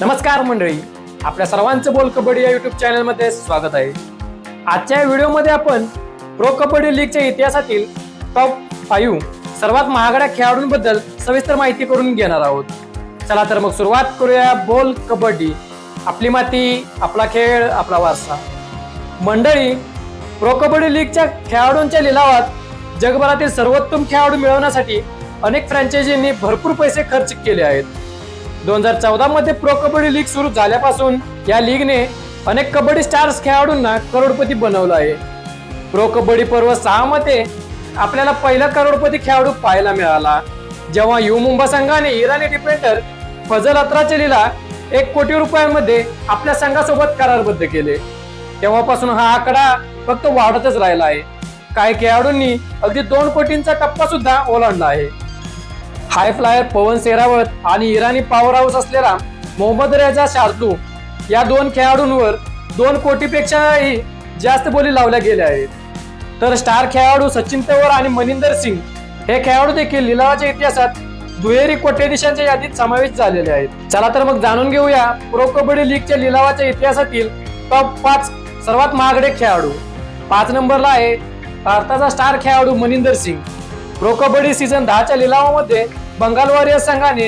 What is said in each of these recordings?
नमस्कार मंडळी. आपल्या सर्वांचं बोल कबड्डी या युट्यूब चॅनलमध्ये स्वागत आहे. आजच्या व्हिडिओमध्ये आपण प्रो कबड्डी लीगच्या इतिहासातील टॉप फाईव्ह सर्वात महागड्या खेळाडूंबद्दल सविस्तर माहिती करून घेणार आहोत. चला तर मग सुरुवात करूया बोल कबड्डी. आपली माती आपला खेळ आपला वारसा. मंडळी प्रो कबड्डी लीगच्या खेळाडूंच्या लिलावात जगभरातील सर्वोत्तम खेळाडू मिळवण्यासाठी अनेक फ्रँचायझींनी भरपूर पैसे खर्च केले आहेत. दोन हजार चौदा मध्ये प्रो कबड्डी लीग सुरू झाल्यापासून या लीगने अनेक कबड्डी स्टार्स खेळाडूंना करोडपती बनवलं आहे. प्रो कबड्डी पर्व सहा मध्ये आपल्याला पहिला करोडपती खेळाडू पाहायला मिळाला. जेव्हा यू मुंबा संघाने इराणी डिफेंडर फजल अत्राचलीला एक कोटी रुपयांमध्ये आपल्या संघासोबत करारबद्ध केले. तेव्हापासून हा आकडा फक्त वाढतच राहिला आहे. काही खेळाडूंनी अगदी दोन कोटींचा टप्पा सुद्धा ओलांडला आहे. हाय फ्लायर पवन सेरावत आणि इराणी पॉवर हाऊस असलेला मोहम्मद रेजा शार्दू या दोन खेळाडूंवर दोन कोटीपेक्षाही जास्त बोली लावल्या गेल्या आहेत. तर स्टार खेळाडू सचिन तेवर आणि मनिंदर सिंग हे खेळाडू देखील लिलावाच्या इतिहासात दुहेरी कोट्याधीशांच्या यादीत समावेश झालेले आहेत. चला तर मग जाणून घेऊया प्रो कबड्डी लीगच्या लिलावाच्या इतिहासातील टॉप पाच सर्वात महागडे खेळाडू. पाच नंबरला आहे भारताचा स्टार खेळाडू मनिंदर सिंग. प्रो कबड्डी सीझन दहाच्या लिलावामध्ये बंगाल वॉरियर्स संघाने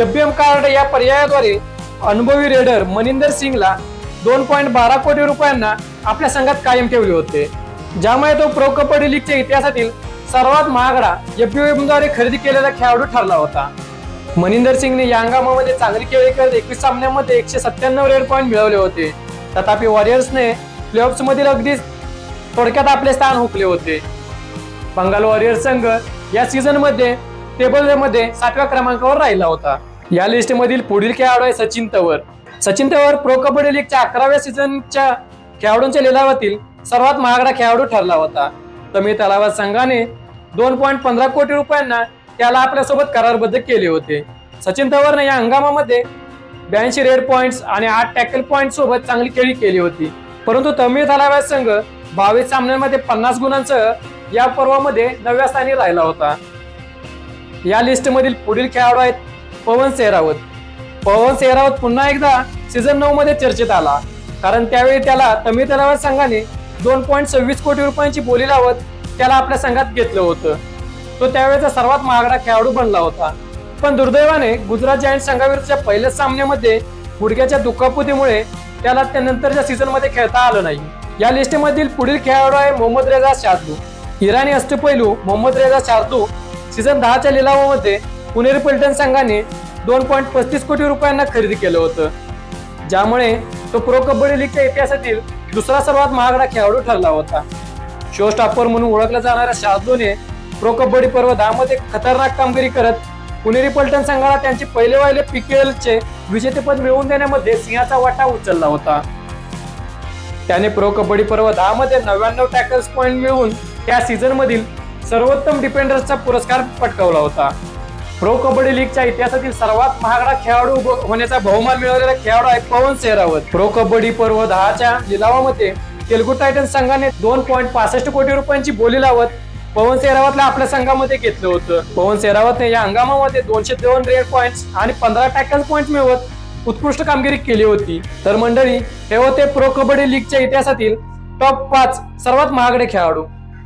एफबीएम कार्ड या पर्यायाद्वारे अनुभवी रेडर मनिंदर सिंगला दोन पॉईंट बारा कोटी रुपयांना आपल्या संघात कायम ठेवले होते. ज्यामुळे तो प्रो कबड्डी लीगच्या इतिहासातील सर्वात महागडा एफबीएमद्वारे खरेदी केलेला खेळाडू ठरला होता. मनिंदर सिंगने या हंगामामध्ये चांगली खेळी करत एकवीस सामन्यांमध्ये एकशे सत्त्याण्णव रेड पॉईंट मिळवले होते. तथापि वॉरियर्सने प्लेऑफ्स मधील अगदी थोडक्यात आपले स्थान हुकले होते. बंगाल वॉरियर्स संघ या सीझनमध्ये टेबलमध्ये सातव्या क्रमांकावर राहिला होता. या लिस्टमधील पुढील खेळाडू आहे सचिन तवर. सचिन तवर प्रो कबड्डी लीगच्या अकराव्या सीझनच्या खेळाडूंच्या लिलावातील सर्वात महागडा खेळाडू ठरला होता. तमिळ तलावात संघाने दोन पॉईंट पंधरा कोटी रुपयांना त्याला आपल्यासोबत करारबद्ध केले होते. सचिन तवरने या हंगामामध्ये ब्याऐंशी रेड पॉईंट्स आणि आठ टॅकल पॉईंट सोबत चांगली खेळी केली होती. परंतु तमिळ तलावात संघ बावीस सामन्यांमध्ये पन्नास गुणांसह या पर्वामध्ये नवव्या स्थानी राहिला होता. या लिस्टमधील पुढील खेळाडू आहेत पवन सेहरावत. पवन सेहरावत पुन्हा एकदा सीझन नऊ मध्ये चर्चेत आला. कारण त्यावेळी त्याला तमिळ तलावात संघाने दोन पॉईंट सव्वीस कोटी रुपयांची बोली लावत त्याला आपल्या संघात घेतलं होतं. तो त्यावेळेचा सर्वात महागडा खेळाडू बनला होता. पण दुर्दैवाने गुजरात जायंट संघाविरुद्धच्या पहिल्याच सामन्यामध्ये गुडघ्याच्या दुखापतीमुळे त्याला त्यानंतरच्या सीझनमध्ये खेळता आलं नाही. या लिस्टमधील पुढील खेळाडू आहे मोहम्मद रेजा शार्दू इराणी अष्टपैलू मोहम्मद रेजा शार्दू सीझन दहाच्या लिलावामध्ये पुणेरी पलटण संघाने दोन पॉईंट पस्तीस कोटी रुपयांना खरेदी केलं होतं. ज्यामुळे तो प्रो कबड्डी लीगच्या इतिहासातील दुसरा सर्वात महागडा खेळाडू ठरला होता. शो स्टॉपर म्हणून ओळखला जाणाऱ्या शार्दूने प्रो कबड्डी पर्व दहामध्ये खतरनाक कामगिरी करत पुणेरी पलटण संघाला त्यांचे पहिले वाहिले पीकेएलचे विजेतेपद मिळवून देण्यामध्ये सिंहाचा वाटा उचलला होता. त्याने प्रो कबड्डी पर्व दहामध्ये नव्याण्णव टॅकल्स पॉईंट मिळवून त्या सीझनमधील सर्वोत्तम डिफेंडर्सचा पुरस्कार पटकावला होता. प्रो कबड्डी लीगच्या इतिहासातील सर्वात महागडा खेळाडू होण्याचा बहुमान मिळवलेला खेळाडू आहे पवन सेहरावत. प्रो कबड्डी पर्व दहाच्या लिलावामध्ये तेलगू टायटन्स संघाने दोन पॉईंट पासष्ट कोटी रुपयांची बोली लावत पवन सेरावतला आपल्या संघामध्ये घेतलं होतं. पवन सेरावतने या हंगामामध्ये दोनशे दोन रेड पॉईंट्स आणि पंधरा टॅकल पॉईंट मिळवत उत्कृष्ट कामगिरी केली होती. तर मंडळी हे होते प्रो कबड्डी लीगच्या इतिहासातील टॉप पाच सर्वात महागडे खेळाडू.